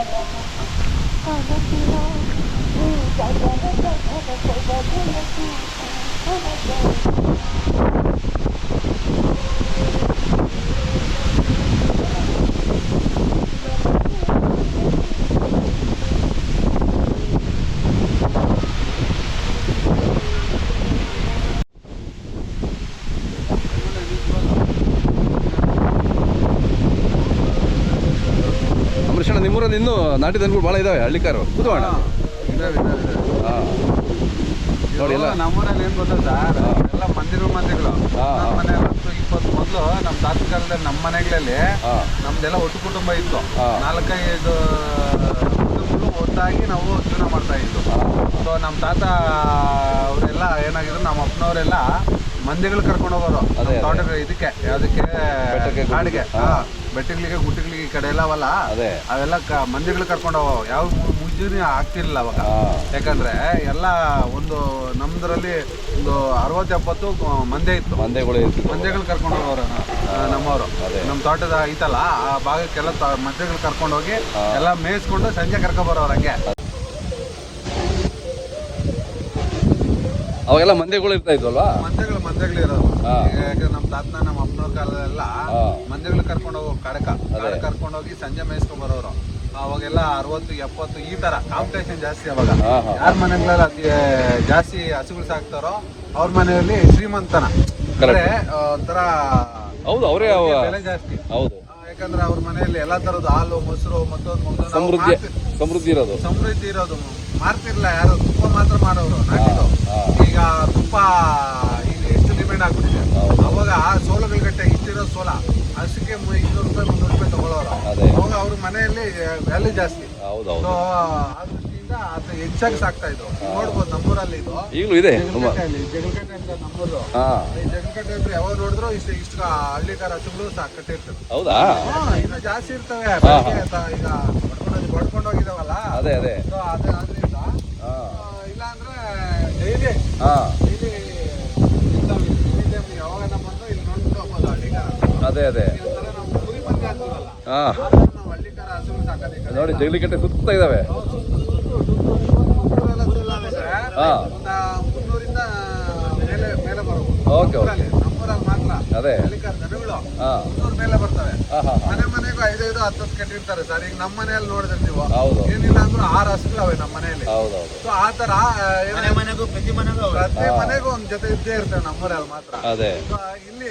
Thank you. ಅಣ್ಣ ನಿಮ್ಮೂರಲ್ಲಿ ಇನ್ನೂ ನಾಟಿ ದನಗಳು ಭಾಳ ಇದಾವೆ ಹಳ್ಳಿಕಾರು. ಕಾರು ಹಾಂ. ನೋಡಿ ಎಲ್ಲ ನಮ್ಮೂರಲ್ಲಿ ಏನು ಗೊತ್ತಾ ಸರ್? ಎಲ್ಲ ಮಂದಿಗಳು. ನಮ್ಮ ಮನೆ ಹತ್ತು ಇಪ್ಪತ್ತು ಮೊದಲು ನಮ್ಮ ತಾತ ಕಾಲದಲ್ಲಿ ನಮ್ಮ ಮನೆಗಳಲ್ಲಿ ನಮ್ದೆಲ್ಲ ಒಟ್ಟು ಕುಟುಂಬ ಇತ್ತು. ನಾಲ್ಕೈದು ಕುಟುಂಬಗಳು ಒಟ್ಟಾಗಿ ನಾವು ಜೀವನ ಮಾಡ್ತಾ ಇತ್ತು ಸೊ ನಮ್ಮ ತಾತ ಅವರೆಲ್ಲ ಏನಾಗಿದ್ರು ನಮ್ಮ ಅಪ್ಪನವರೆಲ್ಲ ಮಂದಿಗಳು ಕರ್ಕೊಂಡು ಹೋಗೋರು ತೋಟ ಇದಕ್ಕೆ ಅದಕ್ಕೆ ಕಾಡಿಗೆ. ಬೆಟ್ಟಗಳಿಗೆ ಗುಟ್ಟಿಗಳಿಗೆ ಈ ಕಡೆ ಎಲ್ಲ ಅವಲ್ಲ ಅದೇ. ಅವೆಲ್ಲ ಕ- ಮಂದಿಗಳು ಕರ್ಕೊಂಡು ಹೋಗೋ ಯಾವ ಮುಜ್ಜಿನ ಆಗ್ತಿರ್ಲಿಲ್ಲ ಅವಾಗ. ಯಾಕಂದ್ರೆ ಎಲ್ಲ ಒಂದು ನಮ್ದ್ರಲ್ಲಿ ಒಂದು ಅರವತ್ತು ಎಪ್ಪತ್ತು ಮಂದೆ ಇತ್ತು. ಮಂದೆಗಳು ಇತ್ತು ಮಂದೆಗಳು ಕರ್ಕೊಂಡು ಹೋಗೋರು ನಮ್ಮವರು. ನಮ್ಮ ತೋಟದ ಐತಲ್ಲ ಆ ಭಾಗಕ್ಕೆಲ್ಲ ಮಂದೆಗಳು ಕರ್ಕೊಂಡು ಹೋಗಿ. ಎಲ್ಲ ಮೇಯಿಸ್ಕೊಂಡು ಸಂಜೆ ಕರ್ಕೊ ಬರೋರು ಹಂಗೆ. ಅವಾಗೆಲ್ಲ ಮಂದೆಗಳು ಇರ್ತಾ ಇದ್ವಲ್ವಾ? ಮಂದೆಗಳು ಹಾ. ಯಾಕಂದ್ರೆ ನಮ್ಮ ತಾತನ ನಮ್ಮ ಅಪ್ಪನವ್ರ ಕಾಲದಲ್ಲೆಲ್ಲಾ. ಮಂದೆಗಳು ಕರ್ಕೊಂಡು ಹೋಗೋ ಕಡಕ ಕರ್ಕೊಂಡು ಹೋಗಿ ಸಂಜೆ ಮೇಯಿಸ್ಕೊಂಡ್ ಬರೋರು. ಅವಾಗೆಲ್ಲ ಅರವತ್ತು ಎಪ್ಪತ್ತು ಈ ತರ ಕಾಂಪಿಟೇಷನ್ ಜಾಸ್ತಿ ಅವಾಗ. ಯಾರ ಮನೆಗಳಲ್ಲಿ ಅತಿ ಜಾಸ್ತಿ ಹಸುಗಳು ಸಾಕ್ತಾರೋ ಅವ್ರ ಮನೆಯಲ್ಲಿ ಶ್ರೀಮಂತನ. ಅಂದ್ರೆ ಒಂಥರ ಹೌದು ಅವರೇ ಅವ. ಬೆಲೆ ಜಾಸ್ತಿ. ಹೌದು. ಯಾಕಂದ್ರೆ ಅವ್ರ ಮನೆಯಲ್ಲಿ ಎಲ್ಲಾ ತರದ ಹಾಲು ಮೊಸರು ಮತ್ತೊಂದು ಸಮೃದ್ಧಿ ಸಮೃದ್ಧಿ ಇರೋದು. ಸಮೃದ್ಧಿ ಇರೋದು. ಮಾರ್ತಿರ್ಲ ಯಾರು ತುಪ್ಪ ಮಾತ್ರ ಮಾಡೋರು. ನಾಟಿದು ಈಗ ತುಪ್ಪ ಡಿಮ್ಯಾಂಡ್ ಆಗ್ಬಿಟ್ಟಿದೆ. ಅವಾಗ ಸೋಲಗಳ ಗಟ್ಟೆ ಇಟ್ಟಿರೋ ಸೋಲ ಹಸಿಗೆ ಇನ್ನೂರು ರೂಪಾಯಿ ಮುನ್ನೂರು ರೂಪಾಯಿ ತಗೊಳ್ಳೋರು. ಅವಾಗ ಅವ್ರ ಮನೆಯಲ್ಲಿ ವ್ಯಾಲ್ಯೂ ಜಾಸ್ತಿ. ಸೊ ಆ ದೃಷ್ಟಿಯಿಂದ ಅದು ಹೆಚ್ಚಾಗಿ ಸಾಕ್ತಾ ಇದ್ರು. ನೋಡ್ಬೋದು ನಮ್ಮೂರಲ್ಲಿ ಇದು. ಈಗಲೂ ಇದೆ ತುಂಬ. ಅಂತ ನಮ್ಮೂರು. ಈ ಜಗಳಕಟ್ಟೆ ಅಂದ್ರೆ ಯಾವಾಗ ನೋಡಿದ್ರು ಇಷ್ಟು ಇಷ್ಟು ಹಳ್ಳಿಕಾರ ಹಸುಗಳು ಸಾಕಟ್ಟಿರ್ತವೆ ಹೌದಾ? ಇನ್ನು ಜಾಸ್ತಿ ಇರ್ತವೆ. ಈಗ ಬಡ್ಕೊಂಡು ಹೋಗಿದಾವಲ್ಲ ಅದೇ ಅದೇ. ಸೊ ಅದು ಅದರಿಂದ ಹಾಂ. ಇಲ್ಲ ಅಂದ್ರೆ ಡೈಲಿ ಹಾಂ ಡೈಲಿ ಯಾವಾಗ ಬಂದು ಇಲ್ಲಿ ನೋಡ್ಕೊಂಡು ಹೋಗ್ಬೋದು ಹಳ್ಳಿಕಾರ ಅದೇ ಅದೇ. ಹಾ. ನೋಡಿ ಜಗಲಿಕಟ್ಟೆ ಸುತ್ತ ಇದಾವೆ. ಹಾ. ಓಕೆ, ಮಾತ್ರ ಅದೇ. ಮೇಲೆ ಬರ್ತವೆ ಮನೆ ಮನೆಗೂ ಐದೈದು ಹತ್ತು ಕಟ್ಟಿರ್ತಾರೆ ಸರ್ ಈಗ ನಮ್ಮ ಮನೆಯಲ್ಲಿ ನೋಡಿದ್ರೆ ನೀವು ಹೌದು. ಏನಿಲ್ಲ ಅಂದ್ರೂ ಆರು ಹಸುಗಳವೆ ನಮ್ಮ ಮನೆಯಲ್ಲಿ ಸೊ ಆ ತರ ಮನೆಗೂ ಪ್ರತಿ ಮನೆಗೂ ಪ್ರತಿ ಮನೆಗೂ ಒಂದ್ ಜೊತೆ ಇದ್ದೇ ಇರ್ತವೆ ನಮ್ಮೂರಲ್ಲಿ ಮಾತ್ರ. ಅದೇ. ಇಲ್ಲಿ